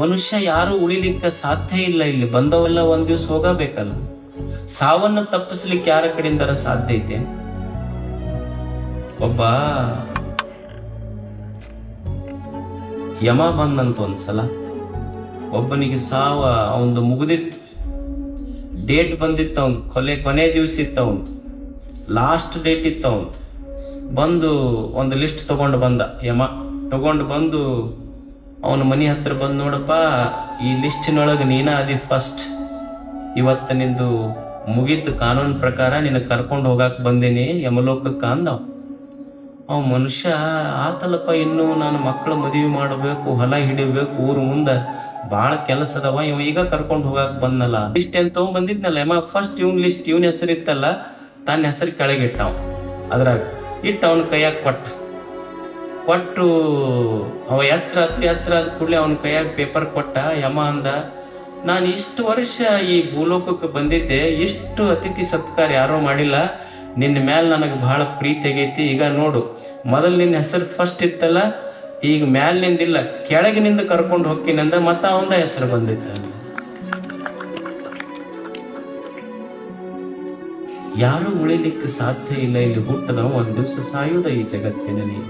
ಮನುಷ್ಯ ಯಾರು ಉಳಿಲಿಕ್ಕೆ ಸಾಧ್ಯ ಇಲ್ಲ ಇಲ್ಲಿ. ಬಂದವೆಲ್ಲ ಒಂದ್ ದಿವಸ ಹೋಗಬೇಕಲ್ಲ. ಸಾವನ್ನು ತಪ್ಪಿಸ್ಲಿಕ್ಕೆ ಯಾರ ಕಡೆಯಿಂದರ ಸಾಧ್ಯ ಐತೆ? ಒಬ್ಬ ಯಮ ಬಂದಂತ ಒಂದ್ಸಲ ಒಬ್ಬನಿಗೆ ಸಾವ, ಅವಂದು ಮುಗಿದಿತ್ತು. ಡೇಟ್ ಬಂದಿತ್ತು ಅವ್ನು ಕೊಲೆ, ಕೊನೆ ದಿವಸ ಇತ್ತು ಅವನು ಲಾಸ್ಟ್ ಡೇಟ್ ಇತ್ತು ಅವನು ಬಂದು ಒಂದು ಲಿಸ್ಟ್ ತಗೊಂಡು ಬಂದ ಯಮ. ತಗೊಂಡು ಬಂದು ಅವನ ಮನೆ ಹತ್ರ ಬಂದು ನೋಡಪ್ಪ, ಈ ಲಿಸ್ಟಿನೊಳಗೆ ನೀನ ಅದಿ ಫಸ್ಟ್ ಇವತ್ತು ನಿಂದು ಮುಗಿದ ಕಾನೂನು ಪ್ರಕಾರ, ನಿನ್ನ ಕರ್ಕೊಂಡು ಹೋಗಾಕ್ ಬಂದೇನಿ, ಯಮಲೋಕಕ್ಕೆ ಅಂದವ. ಅವ ಮನುಷ್ಯ ಆತಲಪ್ಪ ಇನ್ನು ನಾನು ಮಕ್ಕಳ ಮದುವೆ ಮಾಡಬೇಕು, ಹೊಲ ಹಿಡಿಬೇಕು, ಊರು ಮುಂದೆ ಬಹಳ ಕೆಲಸ ಅದಾವ, ಇವ ಈಗ ಕರ್ಕೊಂಡು ಹೋಗಾಕ್ ಬಂದಲ್ಲ ಲಿಸ್ಟ್ ಏನ್ ತಗೊಂಡ್ ಬಂದಿದ್ನಲ್ಲ, ಯಮ ಫಸ್ಟ್ ಇವ್ನ ಲಿಸ್ಟ್, ಇವನ್ ಹೆಸರು ಇತ್ತಲ್ಲ ತನ್ನ ಹೆಸರು ಕೆಳಗಿಟ್ಟ ಅದ್ರಾಗ ಇಟ್ಟು ಅವನ ಕೈಯಾಗ ಕೊಟ್ಟ. ಕೊಟ್ಟು ಅವ ಎಚ್ಚರ ಹತ್ತು ಎಚ್ಚರ ಆದ ಕೂಡಲೇ ಅವನ ಕೈಯಾಗ ಪೇಪರ್ ಕೊಟ್ಟ, ಯಮ ಅಂದ, ನಾನು ಇಷ್ಟು ವರ್ಷ ಈ ಭೂಲೋಕಕ್ಕೆ ಬಂದಿದ್ದೆ, ಇಷ್ಟು ಅತಿಥಿ ಸತ್ಕಾರ ಯಾರೋ ಮಾಡಿಲ್ಲ. ನಿನ್ನ ಮ್ಯಾಲ ನನಗೆ ಬಹಳ ಪ್ರೀತಿ ಆಗೈತಿ. ಈಗ ನೋಡು, ಮೊದಲು ನಿನ್ನ ಹೆಸರು ಫಸ್ಟ್ ಇತ್ತಲ್ಲ, ಈಗ ಮ್ಯಾಲಿನಿಂದಿಲ್ಲ ಕೆಳಗಿನಿಂದ ಕರ್ಕೊಂಡು ಹೋಗ್ತೀನಿ ಅಂದ, ಮತ್ತ ಅವಂದ ಹೆಸರು ಬಂದಿದ್ದ. ಯಾರು ಉಳಿಲಿಕ್ಕೆ ಸಾಧ್ಯ ಇಲ್ಲ. ಇಲ್ಲಿ ಹುಟ್ಟದ ಒಂದು ದಿವಸ ಸಾಯುವುದ ಈ ಜಗತ್ತಿನಲ್ಲಿ.